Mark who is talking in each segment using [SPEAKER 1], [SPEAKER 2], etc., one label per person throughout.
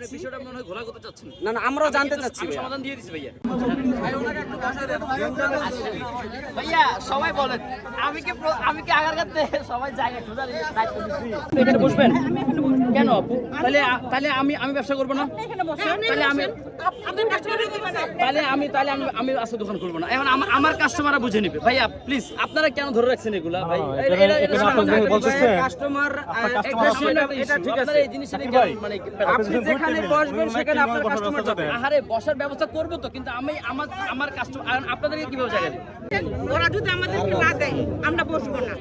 [SPEAKER 1] আপনি বিষয়টা ঘোলা করতে চাচ্ছেন?
[SPEAKER 2] না না আমরাও জানতে চাচ্ছি
[SPEAKER 1] সমাধান দিয়ে দিচ্ছি ভাইয়া। ভাইয়া সবাই বলেন। আমি কি আমি কি আগার সবাই জায়গা খোঁজার বসবেন? কেন আপু? তাহলে তাহলে আমি আমি ব্যবসা করব না? তাহলে আমি তাহলে আমি তাহলে আমি আমি আজকে দোকান খুলবো না। এখন আমার- কাস্টমাররা বুঝে নেবে। ভাইয়া প্লিজ আপনারা কেন ধরে রাখছেন এগুলা? ভাই
[SPEAKER 3] আপনার।
[SPEAKER 2] কাস্টমার। এটা ঠিক আছে
[SPEAKER 1] এই জিনিসটা
[SPEAKER 3] ভাই,
[SPEAKER 1] মানে
[SPEAKER 2] আপনি যেখানে বসবেন সেখানে আপনার কাস্টমার যাবে
[SPEAKER 1] আহারে বসার ব্যবস্থা করব তো কিন্তু আমি আমার আমার কাস্টমার আপনাদেরকে কীভাবে জায়গা দেব?
[SPEAKER 4] ওরা যদি আমাদেরকে না দেয় আমরা বসবো না।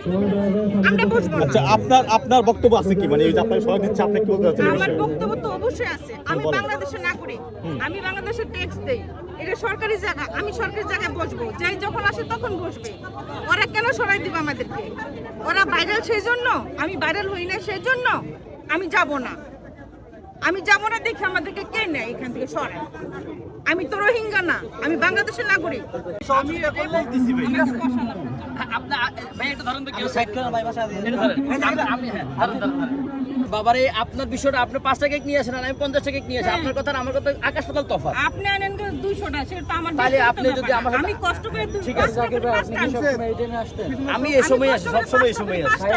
[SPEAKER 4] আমরা বসবো না।
[SPEAKER 3] আচ্ছা আপনার আপনার বক্তব্য আছে কি? মানে এই যে আপনার সবাই দিচ্ছে আপনি কি বলতে চাচ্ছেন
[SPEAKER 4] আমার বক্তব্য তো অবশ্যই আছে। আমি বাংলাদেশের নাগরিক। আমি বাংলাদেশের ট্যাক্স দেই। এটা সরকারি জায়গা। আমি সরকারি জায়গায় বসবো। যাই যখন আসে তখন বসবে। ওরা কেন সরাই দিবে আমাদেরকে? ওরা ভাইরাল সেই জন্য আমি ভাইরাল হই না সেই জন্য আমি যাব না। আমি যাব না দেখে আমাদেরকে কে নেয় এখান থেকে সরাই আমি তো রোহিঙ্গা না। আমি বাংলাদেশের নাগরিক।
[SPEAKER 1] আমি এটাই বলতেছি ভাই। আপনার ভাই এটা ধরেন তো কেউ সাইড করেন ভাই বাসা দিয়ে। আমি হ্যাঁ ধরেন ধরেন ধরেন। বাবারে আপনার বিষয়টা আপনি পাঁচ টাকা নিয়ে আসেন আর আমি পঞ্চাশ টাকা নিয়ে আসি। আপনার কথা আমার কথা আকাশ পাতাল তফাৎ।
[SPEAKER 4] আপনি আনেন দুইশোটা সেটা তো আমার
[SPEAKER 1] তাহলে আপনি যদি আমার
[SPEAKER 4] আমি কষ্ট করে
[SPEAKER 1] ঠিক আছে,
[SPEAKER 4] টাকা করে পাঁচটা আনছি।
[SPEAKER 1] আমি এই সময় আসি সব সময় এই সময় আসি।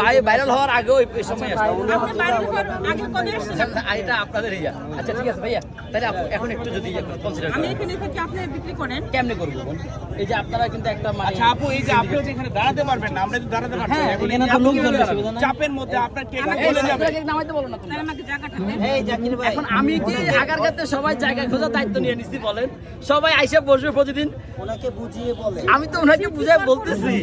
[SPEAKER 1] ভাই ভাইরাল হওয়ার আগেও এই সময় আসি।
[SPEAKER 4] আপনি বাইরে হওয়ার আগে কবে আসছেন?
[SPEAKER 1] এটা আপনাদের ইয়া। আচ্ছা ঠিক আছে ভাইয়া। তাহলে এখন একটু যদি কনসিডার
[SPEAKER 4] আমি এখানে থেকে আপনি বিক্রি করেন।
[SPEAKER 1] কেমনে করব? এই যে আপনারা কিন্তু একটা মানে
[SPEAKER 5] আচ্ছা আপু এই যে আপনিও এখানে দাঁড়াতে পারবেন না আমরা তো দাঁড়াতে পারছি
[SPEAKER 1] হ্যাঁ,
[SPEAKER 5] এখন? চাপের মধ্যে আপনার টেক
[SPEAKER 1] এই
[SPEAKER 5] বলে যাবে।
[SPEAKER 1] আপনাকে নামাইতে বলো না তুমি
[SPEAKER 4] তাহলে আমাকে জায়গাটা দেন
[SPEAKER 1] এখন আমি কি আগার কাছে সবাই জায়গা খোঁজার দায়িত্ব নিয়ে নিচ্ছি বলেন? সবাই আইসা বসবে প্রতিদিন। আমি তো ওনাকে বুঝাই বলতেছি।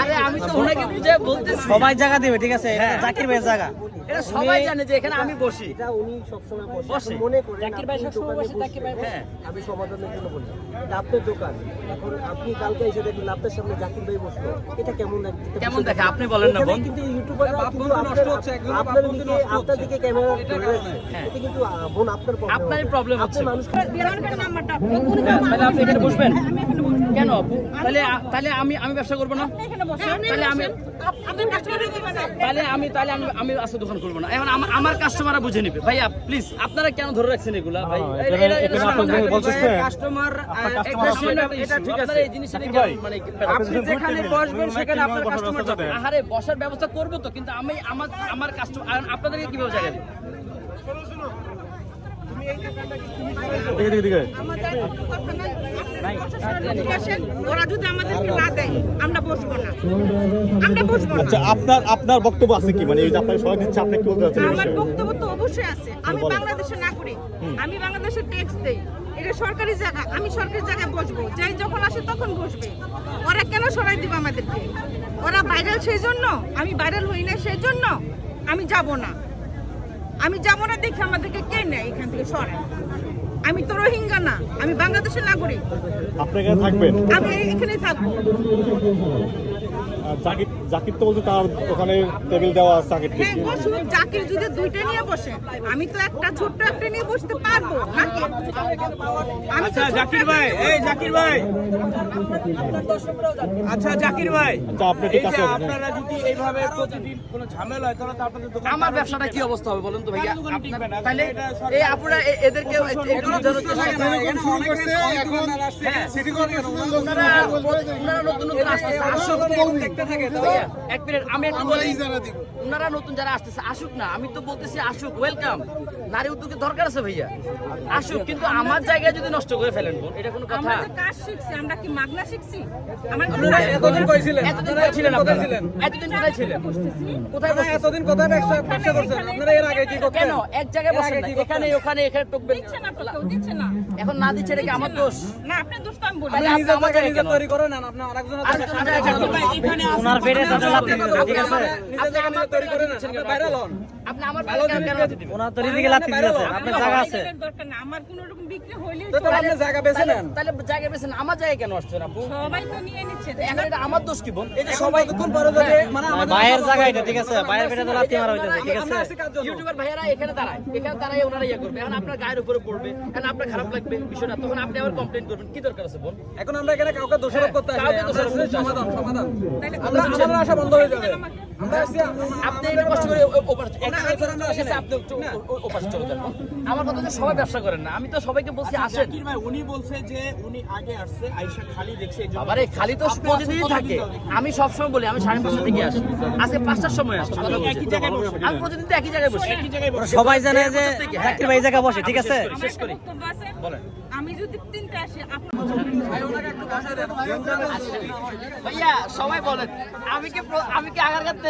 [SPEAKER 1] আরে আমি তো ওনাকে বুঝাই বলতেছি।
[SPEAKER 2] সবাই জায়গা দেবে ঠিক আছে? জাকির ভাইয়ের জায়গা।
[SPEAKER 1] এটা সবাই জানে যে এখানে আমি বসি।
[SPEAKER 6] উনি সবসময় বসে।
[SPEAKER 1] বসে।
[SPEAKER 6] মনে করেন
[SPEAKER 1] জাকির ভাই
[SPEAKER 6] আপনি
[SPEAKER 1] সবসময় বসে, জাকির ভাই
[SPEAKER 6] বসে,
[SPEAKER 1] হ্যাঁ।
[SPEAKER 6] আমি সমাধানের জন্য বলছি আপনার দোকান। এখন আপনি কালকে এসে দেখলেন আপনার সামনে জাকির ভাই বসল। এটা কেমন লাগে
[SPEAKER 1] কেমন দেখে? আপনি বলেন না
[SPEAKER 6] কিন্তু ইউটিউবাররা আপনার
[SPEAKER 1] হ্যাঁ। প্রবলেম হচ্ছে।
[SPEAKER 4] নাম্বারটা? আপনি
[SPEAKER 1] এখানে বসবেন। কেন আপু? তাহলে তাহলে আমি আমি ব্যবসা করব না? তাহলে আমি
[SPEAKER 4] আপনি কাস্টমার দিবেন না
[SPEAKER 1] তাহলে আমি তাহলে আমি আমি আজকে দোকান খুলবো না। এখন আমার কাস্টমাররা বুঝে নেবে। ভাইয়া প্লিজ আপনারা কেন ধরে রাখছেন এগুলা? ভাই
[SPEAKER 3] হ্যাঁ,
[SPEAKER 1] হবে।
[SPEAKER 2] কাস্টমার
[SPEAKER 3] আপনার
[SPEAKER 2] একটা
[SPEAKER 3] customer আছে।
[SPEAKER 2] সেটা- এটা ঠিক আছে।
[SPEAKER 1] এই জিনিসটা মানে
[SPEAKER 2] আপনি যেখানে বসবেন সেখানে আপনার কাস্টমার যাবে
[SPEAKER 1] আহারে বসার ব্যবস্থা করব তো কিন্তু আমি আমার আমার কাস্টমার আপনাদেরকে কীভাবে জায়গা দেব?
[SPEAKER 4] নাই আপনি ঠিক আছেন ওরা যদি আমাদেরকে না দেয় আমরা বসবো না। আমরা বসবো না।
[SPEAKER 3] আচ্ছা আপনার আপনার বক্তব্য আছে কি? মানে এই যে আপনার সবাই দিচ্ছে আপনি কি বলতে চাচ্ছেন
[SPEAKER 4] আমার বক্তব্য তো অবশ্যই আছে। আমি
[SPEAKER 3] বলেন।
[SPEAKER 4] বাংলাদেশের নাগরিক আমি বাংলাদেশের ট্যাক্স দেই। এটা সরকারি জায়গা আমি সরকারি জায়গায় বসবো। যাই যখন আসে তখন বসবে। ওরা কেন সরাই দিবে আমাদেরকে? ওরা ভাইরাল সেই জন্য আমি ভাইরাল হই না সেই জন্য আমি যাব না। আমি যাব না দেখে আমাদেরকে কে নেয় এখান থেকে সরাই আমি তো রোহিঙ্গা না আমি বাংলাদেশের নাগরিক।
[SPEAKER 3] আপনি এখানে থাকবেন?
[SPEAKER 4] আমি এখানেই থাকব।
[SPEAKER 3] জাকির জাকির তো বলছে তার ওখানে টেবিল দেওয়া আছে জাকির
[SPEAKER 4] হ্যাঁ বসুন জাকির যদি দুইটা নিয়ে বসে আমি তো একটা ছোট্ট একটা নিয়ে বসতে পারব নাকি
[SPEAKER 5] আচ্ছা জাকির ভাই এই জাকির ভাই আচ্ছা জাকির ভাই
[SPEAKER 3] আচ্ছা, আপনি ঠিক আছে।
[SPEAKER 5] আপনারা যদি এইভাবে প্রতিদিন কোনো ঝামেলা হয় তাহলে তো আপনাদের দোকান
[SPEAKER 1] আমার ব্যবসাটা কি অবস্থা হবে বলুন তো ভাইয়া। তাহলে এই আপুরা এ- এদেরকে চেষ্টা করুন। হ্যাঁ। ওনারা ওনারা নতুন নতুন আসুক
[SPEAKER 5] থাকে
[SPEAKER 1] এক মিনিট আমি একটু বলি ওনারা নতুন যারা আসতেছে আসুক না আমি তো বলতেছি আসুক ওয়েলকাম নারী উদ্যোগের দরকার আছে ভাইয়া। আসুক কিন্তু আমার জায়গায় যদি নষ্ট করে ফেলেন এটা কোনো কথা।
[SPEAKER 4] আমরা কাজ শিখছি আমরা কি মাগনা শিখছি? আমরা
[SPEAKER 2] এতদিন কই ছিলেন?
[SPEAKER 1] এতদিন
[SPEAKER 2] আপনারা
[SPEAKER 1] ছিলেন আপনারা? এতদিন কোথায় ছিলেন? কোথায় বসতেছেন?
[SPEAKER 2] এতদিন কোথায় ব্যবসা ব্যবসা করছেন? আপনারা এর আগে কি করতেন?
[SPEAKER 1] কেন? এক জায়গায়
[SPEAKER 2] আগে
[SPEAKER 1] না। এখানে ওখানে এখানে টকবেন
[SPEAKER 4] দিচ্ছে না তো কেউ দিচ্ছে না।
[SPEAKER 1] এখন না দিচ্ছে এটা কি আমার দোষ?
[SPEAKER 4] না আপনি দোষ তো আমি বলি।
[SPEAKER 2] আপনি
[SPEAKER 1] জায়গায়
[SPEAKER 2] নিজে তৈরি করে নেন আপনি আরেকজনের
[SPEAKER 1] কেন?
[SPEAKER 2] ওনার পেটে তাদের লাভ ঠিক আছে
[SPEAKER 1] আমার-
[SPEAKER 2] নিজের জায়গা নিজে তৈরি করে আপনি ভাইরাল হন
[SPEAKER 1] আপনি আমার ভালো কেন?
[SPEAKER 2] ওনার দিতে আছে আপনার জায়গা আছে।
[SPEAKER 4] দরকার না। আমার কোনো রকম বিক্রি হইলে
[SPEAKER 2] তো আপনি জায়গা বেছে নেন।
[SPEAKER 1] তাহলে জায়গা বেছেন আমার জায়গায় কেন আসছেন আপু?
[SPEAKER 4] সবাই তো নিয়ে নিচ্ছে।
[SPEAKER 1] এখন এটা আমার দোষ কি বোন?
[SPEAKER 2] এই যে সবাই কোন পরে যদি মানে আমাদের
[SPEAKER 7] বাইরের জায়গা এটা ঠিক আছে। বাইরের পেটে তো লাথি মারা হইতেছে ঠিক আছে?
[SPEAKER 1] ইউটিউবার ভাইয়ারা এখানে দাঁড়ায়। এখানে দাঁড়ায় ওনারা ইয়ে করবে। এখন আপনার গায়ের উপরে পড়বে। এখন আপনার খারাপ লাগবে বিষয়টা। তখন আপনি আবার কমপ্লেন করবেন। কি দরকার আছে বোন?
[SPEAKER 2] এখন আমরা এখানে কাউকে দোষারোপ করতে আসি
[SPEAKER 1] আসি।
[SPEAKER 2] সমাধান সমাধান।
[SPEAKER 4] তাহলে
[SPEAKER 2] আমরা আমাদের আশা বন্ধ হয়ে যাবে।
[SPEAKER 1] আপনি এটা কষ্ট করে ওপাশে চলে যান। আমার কথা সবাই ব্যবসা করেন না। আমি তো সবাইকে বলছি আসেন।
[SPEAKER 5] জাকির ভাই উনি বলছে যে উনি আগে আসছে আইসা খালি দেখছে
[SPEAKER 1] খালি তো থাকে। আমি সবসময় বলি আমি সাড়ে পাঁচটা থেকে আসি। আজকে পাঁচটার সময়।
[SPEAKER 5] একই জায়গায়
[SPEAKER 1] আমি প্রতিদিন তো একই জায়গায় বসি।
[SPEAKER 5] জায়গায়
[SPEAKER 7] সবাই জানে যে জাকির ভাই এই জায়গায় বসে ঠিক আছে?
[SPEAKER 1] শেষ করি। বলেন।
[SPEAKER 4] আমি যদি তিনটা আসি আপনি
[SPEAKER 1] ভাইয়া সবাই বলেন। আমি কি আমি কি আগার কাছে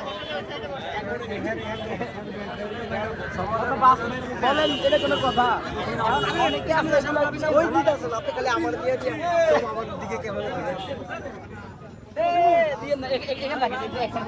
[SPEAKER 1] বলেন এটা কোনো কথা অনেকে আছে
[SPEAKER 6] ওই দিকে আছেন আপনি খালি আমার দিয়ে দিয়ে আমার দিকে কেমন
[SPEAKER 1] দিয়ে না, এখানে।